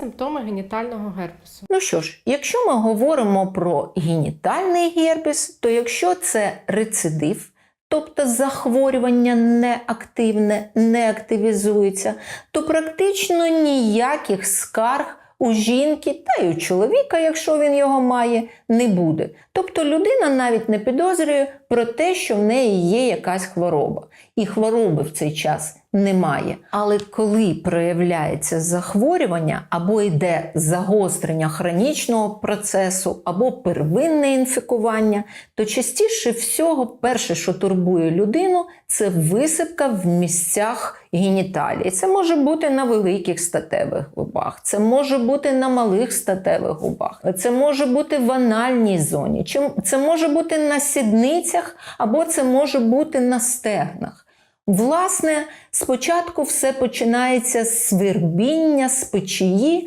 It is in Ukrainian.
Симптоми генітального герпесу. Ну що ж, якщо ми говоримо про генітальний герпес, то якщо це рецидив, тобто захворювання неактивне, не активізується, то практично ніяких скарг у жінки та й у чоловіка, якщо він його має, не буде. Тобто людина навіть не підозрює про те, що в неї є якась хвороба, і хвороби в цей час немає. Але коли проявляється захворювання або йде загострення хронічного процесу, або первинне інфікування, то частіше всього, перше, що турбує людину, це висипка в місцях геніталії. Це може бути на великих статевих губах, це може бути на малих статевих губах, це може бути в анальній зоні, це може бути на сідницях, або це може бути на стегнах. Власне, спочатку все починається з свербіння, з печії,